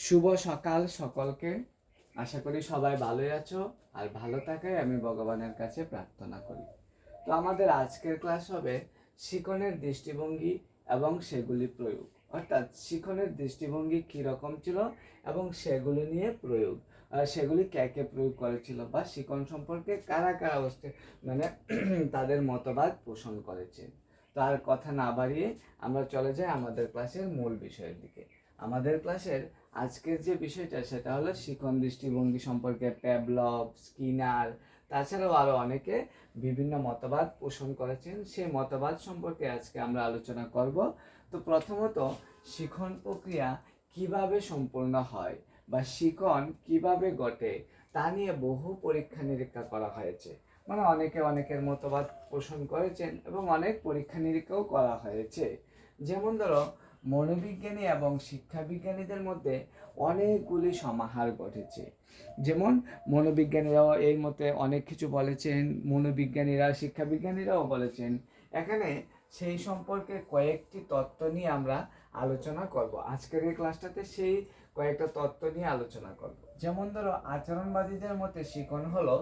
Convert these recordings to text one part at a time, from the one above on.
শুভ সকাল সকলকে। আশা করি সবাই ভালোই আছো, আর ভালো থাকাই আমি ভগবানের কাছে প্রার্থনা করি। তো আমাদের আজকের ক্লাস হবে শিখনের দৃষ্টিভঙ্গি এবং সেগুলি প্রয়োগ। অর্থাৎ শিখনের দৃষ্টিভঙ্গি কীরকম ছিল এবং সেগুলি নিয়ে প্রয়োগ। সেগুলি কে কে প্রয়োগ করেছিল বা শিখন সম্পর্কে কারা কারা মানে তাদের মতবাদ পোষণ করেছে তার কথা না বাড়িয়ে আমরা চলে যাই আমাদের ক্লাসের মূল বিষয়ের দিকে। আমাদের ক্লাসের আজকের যে বিষয়টা, সেটা হলো শিখন দৃষ্টিভঙ্গি সম্পর্কে প্যাবলভ স্কিনার তাছাড়াও আরও অনেকে বিভিন্ন মতবাদ পোষণ করেছেন। সেই মতবাদ সম্পর্কে আজকে আমরা আলোচনা করব। তো প্রথমত, শিখন প্রক্রিয়া কীভাবে সম্পূর্ণ হয় বা শিখন কীভাবে ঘটে তা নিয়ে বহু পরীক্ষা নিরীক্ষা করা হয়েছে। মানে অনেকে অনেকের মতবাদ পোষণ করেছেন এবং অনেক পরীক্ষা নিরীক্ষাও করা হয়েছে। যেমন ধরো মনোবিজ্ঞানী এবং শিক্ষাবিজ্ঞানীদের মধ্যে অনেকগুলি সমাহার ঘটেছে। যেমন মনোবিজ্ঞানীরাও এর মধ্যে অনেক কিছু বলেছেন, মনোবিজ্ঞানীরা, শিক্ষাবিজ্ঞানীরাও বলেছেন। এখানে সেই সম্পর্কে কয়েকটি তত্ত্ব নিয়ে আমরা আলোচনা করব। আজকের এই ক্লাসটাতে সেই কয়েকটা তত্ত্ব নিয়ে আলোচনা করব। যেমন ধরো, আচরণবাদীদের মতে শিখন হলো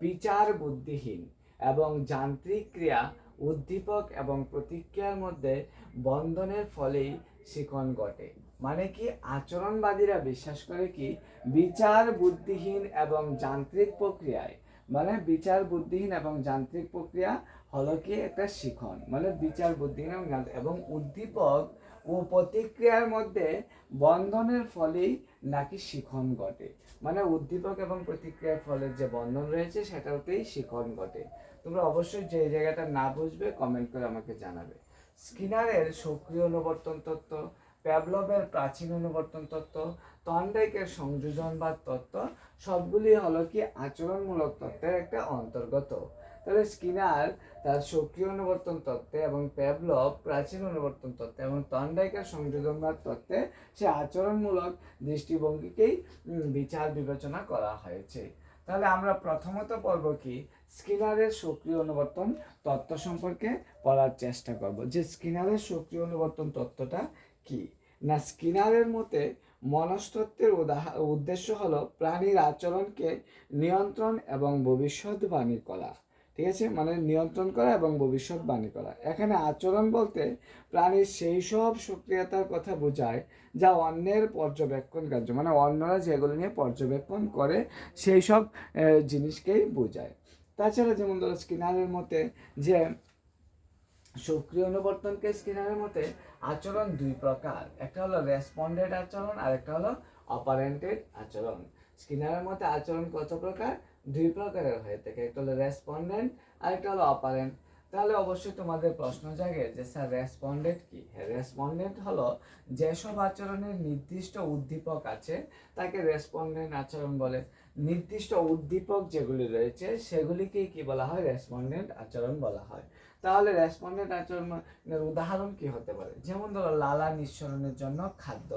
বিচার বুদ্ধিহীন এবং যান্ত্রিক ক্রিয়া উদ্দীপক এবং প্রতিক্রিয়ার মধ্যে বন্ধনের ফলেই শিখন ঘটে। মানে কি, আচরণবাদীরা বিশ্বাস করে কি, বিচার বুদ্ধিহীন এবং যান্ত্রিক প্রক্রিয়ায়। মানে বিচার বুদ্ধিহীন এবং যান্ত্রিক প্রক্রিয়া হলো কি, একটা শিখন মানে বিচার বুদ্ধিহীন এবং এবং উদ্দীপক ও প্রতিক্রিয়ার মধ্যে বন্ধনের ফলেই নাকি শিখন ঘটে। মানে উদ্দীপক এবং প্রতিক্রিয়ার ফলে যে বন্ধন রয়েছে, সেটাতেই শিখন ঘটে। তোমরা অবশ্যই যে জায়গাটা না বুঝবে কমেন্ট করে আমাকে জানাবে। স্কিনারের সক্রিয় অনুবর্তন তত্ত্ব, প্যাভলভের প্রাচীন অনুবর্তন তত্ত্ব তন্ডাইকের সংযোজনবাদ তত্ত্ব, সবগুলি হলো কি আচরণমূলক তত্ত্বের একটা অন্তর্গত। তাহলে স্কিনার তার সক্রিয় অনুবর্তন তত্ত্বে এবং প্যাভলভ প্রাচীন অনুবর্তন তত্ত্বে এবং তন্ডাইকের সংযোজনবাদ তত্ত্বে সে আচরণমূলক দৃষ্টিভঙ্গিকেই বিচার বিবেচনা করা হয়েছে। তাহলে আমরা প্রথমত পর্ব কি? স্কিনারের সক্রিয় অনুবর্তন তত্ত্ব সম্পর্কে পড়ার চেষ্টা করব। যে স্কিনারের সক্রিয় অনুবর্তন তত্ত্বটা কি? না, স্কিনারের মতে মনস্তত্ত্বের উদাহ- উদ্দেশ্য হলো প্রাণীর আচরণকে নিয়ন্ত্রণ এবং ভবিষ্যৎবাণী করা। ঠিক আছে? মানে নিয়ন্ত্রণ করা এবং ভবিষ্যৎবাণী করা। এখানে আচরণ বলতে প্রাণীর সেই সব সক্রিয়তার কথা বোঝায় যা অন্যের পর্যবেক্ষণ কার্য। মানে অন্যরা যেগুলো নিয়ে পর্যবেক্ষণ করে সেই সব জিনিসকেই বোঝায়। তাছাড়া যেমন ধরো স্কিনারের মতে যে সক্রিয় অনুবর্তনকে স্কিনারের মতে, আচরণ দুই প্রকার। একটা হলো রেসপন্ডেড আচরণ, আর একটা হলো অপারেন্টেড আচরণ। স্কিনারের মতে আচরণ কত প্রকার? দুই প্রকারের হয়ে থাকে। একটা হলো রেসপন্ডেন্ট আর একটা হলো অপারেন্ট। তাহলে অবশ্যই তোমাদের প্রশ্ন জাগে যে, স্যার রেসপন্ডেন্ট কি? রেসপন্ডেন্ট হলো যেসব আচরণের নির্দিষ্ট উদ্দীপক আছে, তাকে রেসপন্ডেন্ট আচরণ বলে। নির্দিষ্ট উদ্দীপক যেগুলি রয়েছে, সেগুলিকেই কি বলা হয়? রেসপন্ডেন্ট আচরণ বলা হয়। তাহলে রেসপন্ডেন্ট আচরণের উদাহরণ কি হতে পারে? যেমন ধরো, লালা নিঃসরণের জন্য খাদ্য,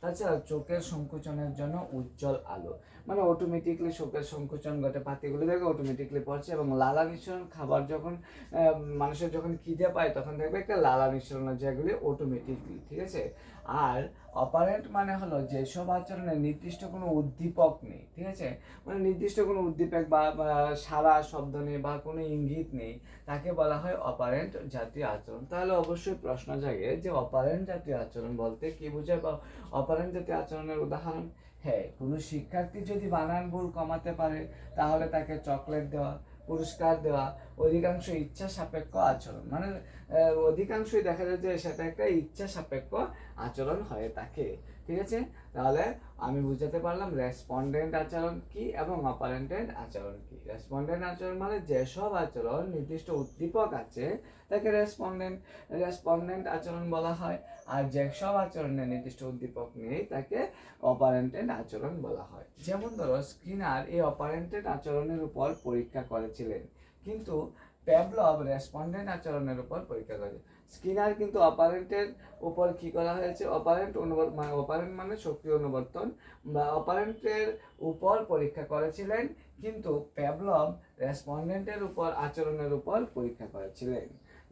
তাছাড়া চোখের সংকোচনের জন্য উজ্জ্বল আলো। মানে অটোমেটিকলি চোখের সংকোচন ঘটে, পাতিগুলো দেখে অটোমেটিকলি পড়ছে এবং লালা নিঃসরণ খাবার যখন মানুষের যখন খিদে পায়, তখন দেখবে একটা লালা নিঃসরণ হয় যেগুলি অটোমেটিকলি ঠিক আছে? আর অপারেন্ট মানে হলো যেসব আচরণে নির্দিষ্ট কোনো উদ্দীপক নেই, ঠিক আছে? মানে নির্দিষ্ট কোনো উদ্দীপক বা সারা শব্দ নেই বা কোনো ইঙ্গিত নেই, তাকে বলা হয় অপারেন্ট জাতীয় আচরণ। তাহলে অবশ্যই প্রশ্ন জাগে যে অপারেন্ট জাতীয় আচরণ বলতে কি বোঝায় বা অপারেন্ট জাতীয় আচরণের উদাহরণ? হ্যাঁ কোনো শিক্ষার্থী যদি বানান ভুল কমাতে পারে, তাহলে তাকে চকলেট দেওয়া পুরস্কার দেওয়া অধিকাংশ ইচ্ছা সাপেক্ষ আচরণ। মানে অধিকাংশই দেখা যায় যে সেটা একটা ইচ্ছা সাপেক্ষ আচরণ হয়ে থাকে। ঠিক আছে? তাহলে আমি বুঝাতে পারলাম রেসপন্ডেন্ট আচরণ কি এবং অপারেন্টেন্ট আচরণ কি। রেসপন্ডেন্ট আচরণ মানে যেসব আচরণ নির্দিষ্ট উদ্দীপক আছে, তাকে রেসপন্ডেন্ট রেসপন্ডেন্ট আচরণ বলা হয়। আর যেসব আচরণে নির্দিষ্ট উদ্দীপক নেই, তাকে অপারেন্টেন্ট আচরণ বলা হয়। যেমন ধরো, স্কিনার এই অপারেন্টেন্ট আচরণের উপর পরীক্ষা করেছিলেন। কিন্তু প্যাভলভ রেসপন্ডেন্ট আচরণের উপর পরীক্ষা করেছে স্কিনার কিন্তু অপারেন্টের উপর কি করা হয়েছে? অপারেন্ট অনুবর্ত মানে অপারেন্ট মানে শক্তি অনুবর্তন বা অপারেন্টের উপর পরীক্ষা করেছিলেন কিন্তু প্যাবলম রেসপন্ডেন্টের উপর আচরণের উপর পরীক্ষা করেছিলেন।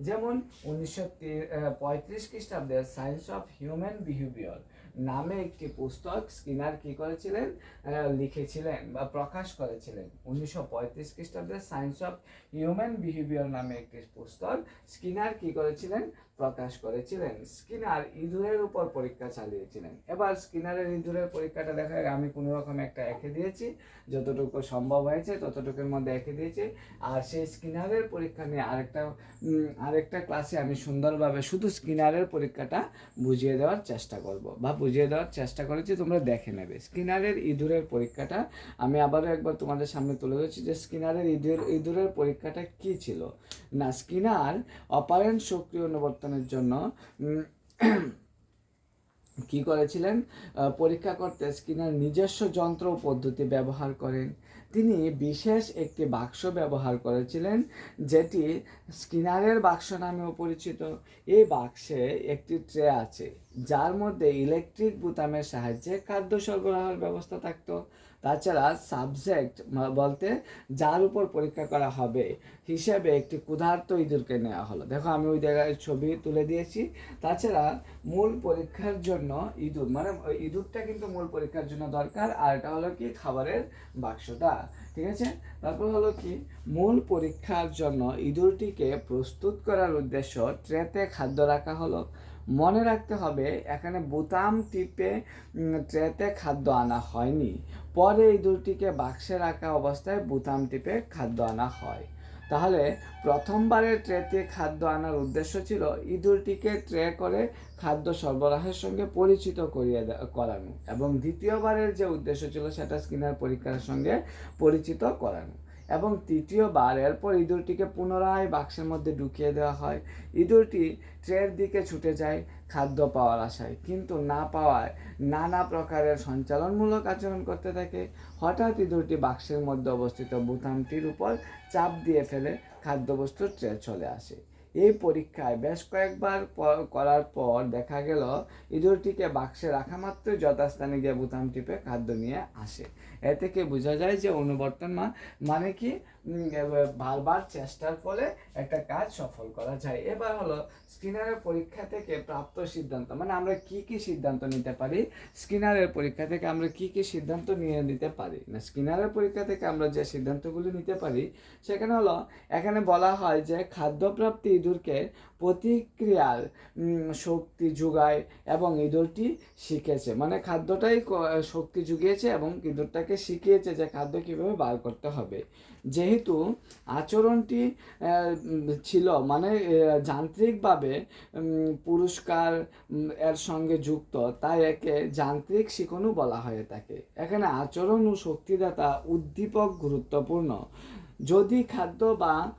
যেমন উনিশশো পঁয়ত্রিশ খ্রিস্টাব্দে সায়েন্স অফ হিউম্যান বিহেভিয়ার নামে একটি পুস্তক স্কিনার কি করেছিলেন? লিখেছিলেন বা প্রকাশ করেছিলেন। উনিশশো পঁয়ত্রিশ খ্রিস্টাব্দে সায়েন্স অফ হিউম্যান বিহেভিয়ার নামে একটি পুস্তক স্কিনার কি করেছিলেন? প্রকাশ করেছিলেন স্কিনার ইঁদুরের উপর পরীক্ষা চালিয়েছিলেন। এবার স্কিনারের ইঁদুরের পরীক্ষাটা দেখা আমি কোনো রকম একটা এঁকে দিয়েছি। যতটুকু সম্ভব হয়েছে ততটুকুর মধ্যে এঁকে দিয়েছি। আর সেই স্কিনারের পরীক্ষা নিয়ে আরেকটা আরেকটা ক্লাসে আমি সুন্দরভাবে শুধু স্কিনারের পরীক্ষাটা বুঝিয়ে দেওয়ার চেষ্টা করব বা বুঝিয়ে দেওয়ার চেষ্টা করেছি, তোমরা দেখে নেবে। স্কিনারের ইঁদুরের পরীক্ষাটা আমি আবারও একবার তোমাদের সামনে তুলে ধরছি যে স্কিনারের ইঁদুর, ইঁদুরের পরীক্ষাটা কি ছিল? না, স্কিনার অপারেন্ট সক্রিয় অনুবর্তনের জন্য কি করেছিলেন? পরীক্ষা করতে স্কিনার নিজস্ব যন্ত্র পদ্ধতি ব্যবহার করেন। তিনি বিশেষ একটি বাক্স ব্যবহার করেছিলেন, যেটি স্কিনারের বাক্স নামেও পরিচিত। এই বাক্সে একটি ট্রে আছে, যার মধ্যে ইলেকট্রিক বোতামের সাহায্যে খাদ্য সরবরাহের ব্যবস্থা থাকতো। তাছাড়া সাবজেক্ট বলতে যার উপর পরীক্ষা করা হবে হিসেবে একটি ক্ষুধার্ত ইঁদুরকে নেওয়া হলো। দেখো আমি ওই জায়গায় ছবি তুলে দিয়েছি। তাছাড়া মূল পরীক্ষার জন্য ইঁদুর মানে ইঁদুরটা কিন্তু মূল পরীক্ষার জন্য দরকার, আর এটা হলো কি খাবারের বাক্সটা, ঠিক আছে? তারপর হলো কি, মূল পরীক্ষার জন্য ইঁদুরটিকে প্রস্তুত করার উদ্দেশ্য ট্রেতে খাদ্য রাখা হলো। মনে রাখতে হবে, এখানে বোতাম টিপে ট্রেতে খাদ্য আনা হয়নি। পরে ইঁদুরটিকে বাক্সে রাখা অবস্থায় বোতাম টিপে খাদ্য আনা হয়। তাহলে প্রথমবারের ট্রেতে খাদ্য আনার উদ্দেশ্য ছিল ইঁদুরটিকে ট্রে করে খাদ্য সরবরাহের সঙ্গে পরিচিত করিয়ে করানো এবং দ্বিতীয়বারের যে উদ্দেশ্য ছিল সেটা স্কিনার পরীক্ষার সঙ্গে পরিচিত করানো। এবং তৃতীয়বার এরপর ইঁদুরটিকে পুনরায় বাক্সের মধ্যে ঢুকিয়ে দেওয়া হয়। ইঁদুরটি ট্রের দিকে ছুটে যায় খাদ্য পাওয়ার আশায়, কিন্তু না পাওয়ায় নানা প্রকারের সঞ্চালনমূলক আচরণ করতে থাকে। হঠাৎ ইঁদুরটি বাক্সের মধ্যে অবস্থিত বুথামটির উপর চাপ দিয়ে ফেলে খাদ্যবস্তুর ট্রে চলে আসে। এই পরীক্ষায় বেশ কয়েকবার করার পর দেখা গেল ইঁদুরটিকে বাক্সে রাখা মাত্রই যথাস্থানে গিয়ে বোতাম টিপে খাদ্য নিয়ে আসে। এ থেকে বোঝা যায় যে অনুবর্তন মানে কি? বারবার চেষ্টার ফলে একটা কাজ সফল করা যায়। এবার হলো স্কিনারের পরীক্ষা থেকে প্রাপ্ত সিদ্ধান্ত। মানে আমরা কি কি সিদ্ধান্ত নিতে পারি? স্কিনারের পরীক্ষা থেকে আমরা কি কি সিদ্ধান্ত নিয়ে নিতে পারি? না, স্কিনারের পরীক্ষা থেকে আমরা যে সিদ্ধান্তগুলি নিতে পারি, সেখানে হলো এখানে বলা হয় যে খাদ্যপ্রাপ্তি ইঁদুরকে প্রতিক্রিয়ার শক্তি যোগায় এবং ইঁদুরটি শিখেছে। মানে খাদ্যটাই শক্তি জুগিয়েছে এবং ইঁদুরটাকে শিখিয়েছে যে খাদ্য কীভাবে বার করতে হবে। যেহেতু আচরণটি ছিল মানে যান্ত্রিকভাবে পুরস্কার এর সঙ্গে যুক্ত, তাই একে যান্ত্রিক শিকনও বলা হয়ে থাকে এখানে আচরণ ও শক্তিদাতা উদ্দীপক গুরুত্বপূর্ণ। যদি খাদ্য বা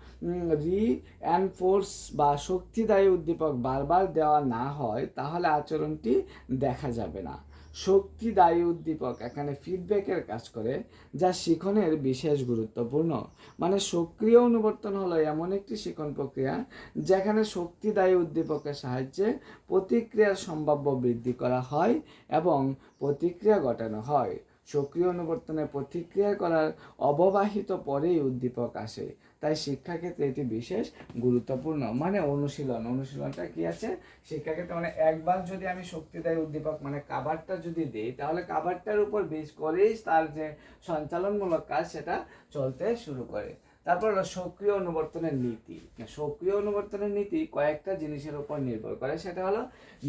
রি অ্যানফোর্স বা শক্তিদায়ী উদ্দীপক বারবার দেওয়া না হয়, তাহলে আচরণটি দেখা যাবে না। শক্তিদায়ী উদ্দীপক এখানে ফিডব্যাকের কাজ করে, যা শিখনের বিশেষ গুরুত্বপূর্ণ। মানে সক্রিয় অনুবর্তন হলো এমন একটি শিখন প্রক্রিয়া, যেখানে শক্তিদায়ী উদ্দীপকের সাহায্যে প্রতিক্রিয়ার সম্ভাব্য বৃদ্ধি করা হয় এবং প্রতিক্রিয়া ঘটানো হয়। সক্রিয় অনুবর্তনে প্রতিক্রিয়া করার অববাহিত পরেই উদ্দীপক আসে। তাই শিক্ষাক্ষেত্রে এটি বিশেষ গুরুত্বপূর্ণ। মানে অনুশীলন। অনুশীলনটা কি আছে? শিক্ষাক্ষেত্রে মানে একবার যদি আমি শক্তিদায়ী উদ্দীপক মানে কাবারটা যদি দিই, তাহলে কাবারটার উপর বেশ করেই তার যে সঞ্চালনমূলক কাজ সেটা চলতে শুরু করে। তারপর হলো সক্রিয় অনুবর্তনের নীতি। সক্রিয় অনুবর্তনের নীতি কয়েকটা জিনিসের উপর নির্ভর করে, সেটা হলো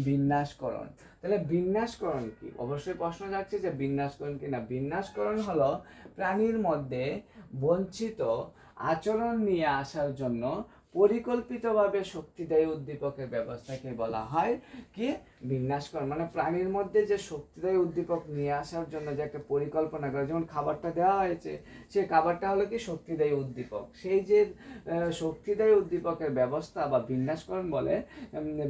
বিন্যাসকরণ। তাহলে বিন্যাসকরণ কি? অবশ্যই প্রশ্ন যাচ্ছে যে বিন্যাসকরণ কি না? বিন্যাসকরণ হলো প্রাণীর মধ্যে বঞ্চিত আচরণ নিয়ে আসার জন্য পরিকল্পিতভাবে শক্তিদায়ী উদ্দীপকের ব্যবস্থাকে বলা হয় কি? বিন্যাসকরণ মানে প্রাণীর মধ্যে যে শক্তিদায়ী উদ্দীপক নিয়ে আসার জন্য যে একটা পরিকল্পনা করে, যেমন খাবারটা দেওয়া হয়েছে সেই খাবারটা হলো কি? শক্তিদায়ী উদ্দীপক। সেই যে শক্তিদায়ী উদ্দীপকের ব্যবস্থা বা বিন্যাসকরণ বলে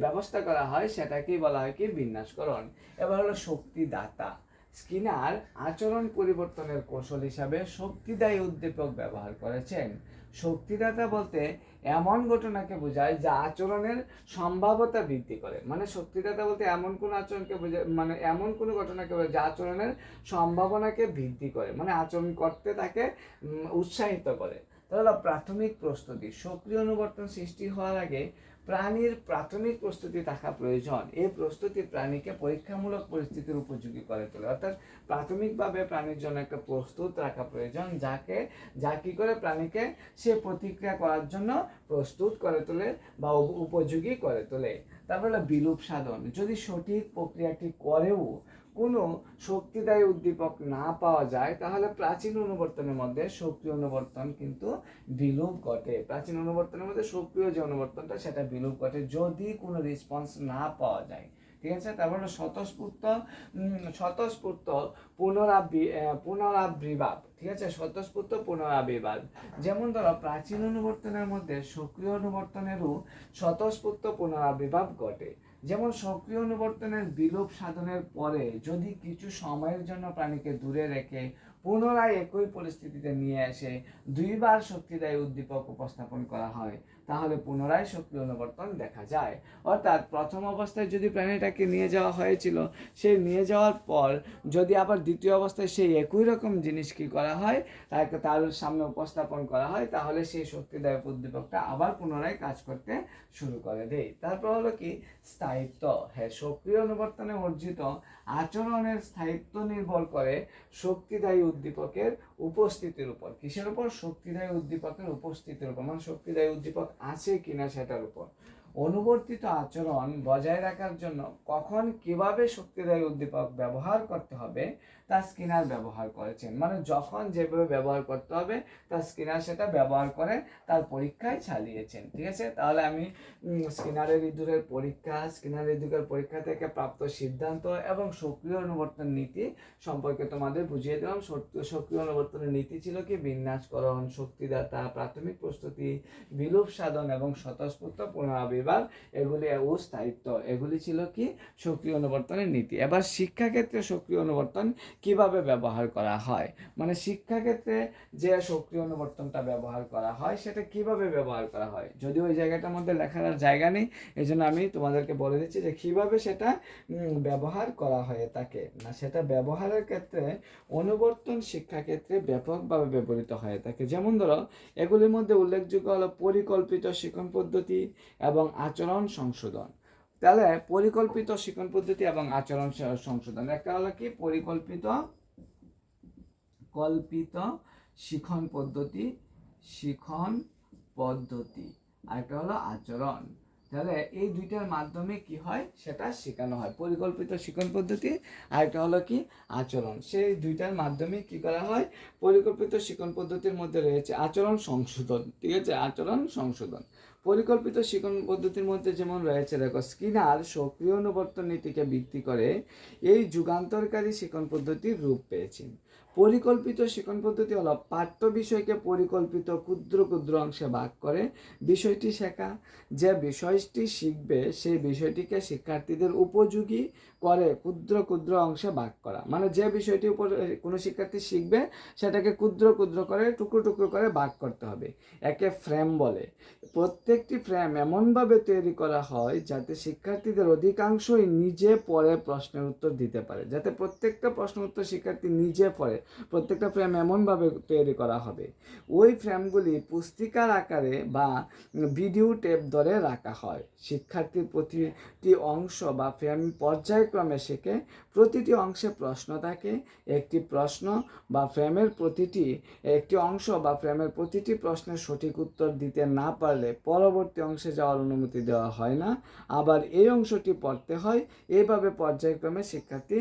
ব্যবস্থা করা হয়, সেটাকেই বলা হয় কি? বিন্যাসকরণ। এবার হলো শক্তিদাতা। স্কিনার আচরণ পরিবর্তনের কৌশল হিসাবে শক্তিদায়ী উদ্দীপক ব্যবহার করেছেন। শক্তিদাতা বলতে এমন ঘটনাকে বোঝায় যা আচরণের সম্ভাব্যতা বৃদ্ধি করে। মানে শক্তিদাতা বলতে এমন কোন আচরণকে বোঝায় মানে এমন কোনো ঘটনাকে বোঝায় যা আচরণের সম্ভাবনাকে বৃদ্ধি করে মানে আচরণ করতে তাকে উৎসাহিত করে। তাহলে প্রাথমিক প্রস্তুতি, সক্রিয় অনুবর্তন সৃষ্টি হওয়ার আগে প্রাণীর প্রাথমিক প্রস্তুতি থাকা প্রয়োজন। এই প্রস্তুতি প্রাণীকে পরীক্ষামূলক পরিস্থিতির উপযোগী করে তোলে। অর্থাৎ প্রাথমিকভাবে প্রাণীর জন্য একটা প্রস্তুত রাখা প্রয়োজন, যাকে, যা কি করে প্রাণীকে সে প্রতিক্রিয়া করার জন্য প্রস্তুত করে তোলে বা উপ- উপযোগী করে তোলে। তারপর বিলোপ সাধন। যদি সঠিক প্রক্রিয়াটি করেও কোনো শক্তিদায়ী উদ্দীপক না পাওয়া যায়, তাহলে প্রাচীন অনুবর্তনের মধ্যে সক্রিয় অনুবর্তন কিন্তু বিলোপ ঘটে। প্রাচীন অনুবর্তনের মধ্যে সক্রিয় যে অনুবর্তনটা, সেটা বিলোপ ঘটে যদি কোনো রেসপন্স না পাওয়া যায়। ঠিক আছে? তারপর হলো স্বতঃস্ফূর্ত স্বতঃস্ফূর্ত পুনরাবৃ পুনরাবির্ভাব ঠিক আছে? স্বতঃস্ফূর্ত পুনরাবির্ভাব যেমন ধরো, প্রাচীন অনুবর্তনের মধ্যে সক্রিয় অনুবর্তনেরও স্বতঃস্ফূর্ত পুনরাবির্ভাব ঘটে। যেমন সক্রিয় অনুবর্তনের বিলোপ সাধনের পরে যদি কিছু সময়ের জন্য প্রাণীকে দূরে রেখে পুনরায় একই পরিস্থিতিতে নিয়ে আসে দুইবার শক্তিদায়ী উদ্দীপক উপস্থাপন করা হয় তাহলে পুনরায় সক্রিয় অনুবর্তন দেখা যায়। অর্থাৎ প্রথম অবস্থায় যদি প্রাণীটাকে নিয়ে যাওয়া হয়েছিল সেই নিয়ে যাওয়ার পর যদি আবার দ্বিতীয় অবস্থায় সেই একই রকম জিনিস কি করা হয়, তাকে তার সামনে উপস্থাপন করা হয়, তাহলে সেই শক্তিদায়ক উদ্দীপকটা আবার পুনরায় কাজ করতে শুরু করে দেয়। তারপর হলো কি? স্থায়িত্ব। হ্যাঁ সক্রিয় অনুবর্তনে অর্জিত আচরণের স্থায়িত্ব নির্ভর করে শক্তিদায়ী উদ্দীপকের উপস্থিতির উপর। কিসের উপর? শক্তিদায়ী উদ্দীপকের উপস্থিতির উপর। মানে শক্তিদায়ী উদ্দীপক আছে কিনা সেটার উপর। অনুবর্তিত আচরণ বজায় রাখার জন্য কখন কীভাবে শক্তিদায়ী উদ্দীপক ব্যবহার করতে হবে তা স্কিনার ব্যবহার করেছেন। মানে যখন যেভাবে ব্যবহার করতে হবে, তা স্কিনার সেটা ব্যবহার করে তার পরীক্ষায় চালিয়েছেন। ঠিক আছে? তাহলে আমি স্কিনারের ইঁদুরের পরীক্ষা স্কিনারের ইঁদুরের পরীক্ষা থেকে প্রাপ্ত সিদ্ধান্ত এবং সক্রিয় অনুবর্তন নীতি সম্পর্কে তোমাদের বুঝিয়ে দিলাম। সক্রিয়- অনুবর্তনের নীতি ছিল কি? বিন্যাসকরণ, শক্তিদাতা, প্রাথমিক প্রস্তুতি, বিলোপ সাধন এবং স্বতঃস্ফূর্ত পুনরাবির্ভাব। এগুলি ও স্থায়িত্ব। এগুলি ছিল কি? সক্রিয় অনুবর্তনের নীতি। এবার শিক্ষাক্ষেত্রে সক্রিয় অনুবর্তন কীভাবে ব্যবহার করা হয়? মানে শিক্ষাক্ষেত্রে যে সক্রিয় অনুবর্তনটা ব্যবহার করা হয়, সেটা কীভাবে ব্যবহার করা হয়? যদি ওই জায়গাটার মধ্যে লেখার জায়গা নেই এই জন্য আমি তোমাদেরকে বলে দিচ্ছি যে কীভাবে সেটা ব্যবহার করা হয়ে থাকে না, সেটা ব্যবহারের ক্ষেত্রে অনুবর্তন শিক্ষাক্ষেত্রে ব্যাপকভাবে ব্যবহৃত হয়ে থাকে যেমন ধরো, এগুলির মধ্যে উল্লেখযোগ্য হলো পরিকল্পিত শিক্ষণ পদ্ধতি এবং আচরণ সংশোধন। তাহলে পরিকল্পিত শিক্ষণ পদ্ধতি এবং আচরণ সংশোধন। একটা হলো কি? পরিকল্পিত, কল্পিত শিখন পদ্ধতি শিখন পদ্ধতি। আরেকটা হলো আচরণ। তাহলে এই দুইটার মাধ্যমে কি হয়? সেটা শেখানো হয়। পরিকল্পিত শিক্ষণ পদ্ধতি, আরেকটা হলো কি? আচরণ। সেই দুইটার মাধ্যমে কি করা হয়? পরিকল্পিত শিক্ষণ পদ্ধতির মধ্যে রয়েছে আচরণ সংশোধন। ঠিক আছে? আচরণ সংশোধন। পরিকল্পিত শিক্ষণ পদ্ধতির মধ্যে যেমন রয়েছে দেখো স্কিনার সক্রিয় অনুবর্তন নীতিকে ভিত্তি করে এই যুগান্তরকারী শিক্ষণ পদ্ধতির রূপ পেয়েছেন পরিকল্পিত শিক্ষণ পদ্ধতি হলো পাঠ্য বিষয়কে পরিকল্পিত ক্ষুদ্র ক্ষুদ্র অংশে ভাগ করে বিষয়টি শেখা। যে বিষয়টি শিখবে, সেই বিষয়টিকে শিক্ষার্থীদের উপযোগী করে ক্ষুদ্র ক্ষুদ্র অংশে ভাগ করা। মানে যে বিষয়টি উপর কোনো শিক্ষার্থী শিখবে, সেটাকে ক্ষুদ্র ক্ষুদ্র করে, টুকরো টুকরো করে ভাগ করতে হবে। একে ফ্রেম বলে। প্রত্যেকটি ফ্রেম এমনভাবে তৈরি করা হয় যাতে শিক্ষার্থীদের অধিকাংশই নিজে পরে প্রশ্নের উত্তর দিতে পারে। যাতে প্রত্যেকটা প্রশ্ন উত্তর শিক্ষার্থী নিজে পড়ে। প্রত্যেকটা ফ্রেম এমনভাবে তৈরি করা হবে। ওই ফ্রেমগুলি পুস্তিকার আকারে বা ভিডিও টেপ ধরে রাখা হয়। শিক্ষার্থীর প্রতিটি অংশ বা ফ্রেম পর্যায়ক্রমে শেখে প্রতিটি অংশে প্রশ্ন থাকে, একটি প্রশ্ন বা ফ্রেমের প্রতিটি, একটি অংশ বা ফ্রেমের প্রতিটি প্রশ্নের সঠিক উত্তর দিতে না পারলে পরবর্তী অংশে যাওয়ার অনুমতি দেওয়া হয় না। আবার এই অংশটি পড়তে হয় এইভাবে পর্যায়ক্রমে শিক্ষার্থী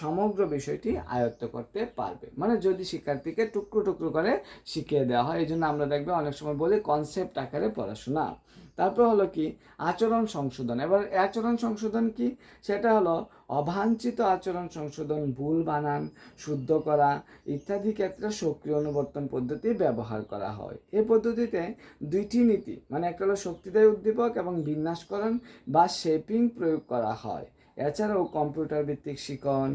সমগ্র বিষয়টি আয়ত্ত করতে পারবে। মানে যদি শিক্ষার্থীকে টুকরো টুকরো করে শিখিয়ে দেওয়া হয়, এই জন্য আমরা দেখবে অনেক সময় বলি কনসেপ্ট আকারে পড়াশোনা। তারপর হলো কি? আচরণ সংশোধন। এবার আচরণ সংশোধন কি? সেটা হলো অবাঞ্ছিত আচরণ সংশোধন, ভুল বানান, শুদ্ধ করা ইত্যাদি ক্ষেত্রে সক্রিয় অনুবর্তন পদ্ধতি ব্যবহার করা হয়। এই পদ্ধতিতে দুইটি নীতি মানে একটা হলো শক্তিদায়ী উদ্দীপক এবং বিন্যাসকরণ বা শেপিং প্রয়োগ করা হয়। এছাড়াও কম্পিউটার ভিত্তিক শিখন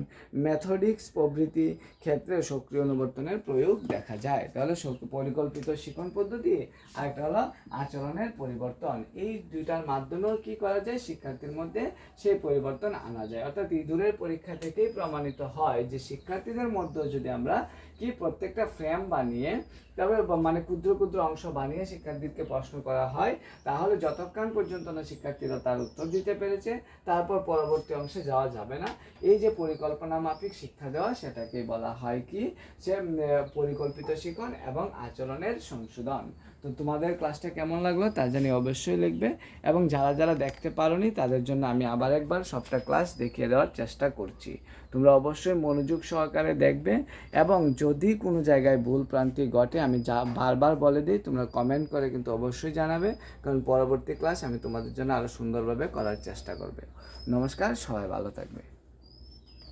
ম্যাথডিক্স প্রভৃতি ক্ষেত্রে সক্রিয় অনুবর্তনের প্রয়োগ দেখা যায়। তাহলে পরিকল্পিত শিখন পদ্ধতি, আর একটা হলো আচরণের পরিবর্তন। এই দুইটার মাধ্যমেও কি করা যায়? শিক্ষার্থীর মধ্যে সেই পরিবর্তন আনা যায়। অর্থাৎ ইঁদুরের পরীক্ষা থেকেই প্রমাণিত হয় যে শিক্ষার্থীদের মধ্যেও যদি আমরা কি প্রত্যেকটা ফ্রেম বানিয়ে তারপরে মানে ক্ষুদ্র ক্ষুদ্র অংশ বানিয়ে শিক্ষার্থীদেরকে প্রশ্ন করা হয়। তাহলে যতক্ষণ পর্যন্ত না শিক্ষার্থীরা তার উত্তর দিতে পেরেছে, তারপর পরবর্তী অংশে যাওয়া যাবে না। এই যে পরিকল্পনা মাফিক শিক্ষা দেওয়া সেটাকে বলা হয় কি সে পরিকল্পিত শিখন এবং আচরণের সংশোধন। তো তোমাদের ক্লাসটা কেমন লাগল তা জানি অবশ্যই লিখবে এবং যারা যারা দেখতে পারোনি, তাদের জন্য আমি আবার একবার সবটা ক্লাস দেখিয়ে দেওয়ার চেষ্টা করছি। তোমরা অবশ্যই মনোযোগ সহকারে দেখবে এবং যদি কোনো জায়গায় ভুল প্রান্তি ঘটে, আমি যা বারবার বলে দিই, তোমরা কমেন্ট করে কিন্তু অবশ্যই জানাবে, কারণ পরবর্তী ক্লাস আমি তোমাদের জন্য আরও সুন্দরভাবে করার চেষ্টা করবে। নমস্কার, সবাই ভালো থাকবে।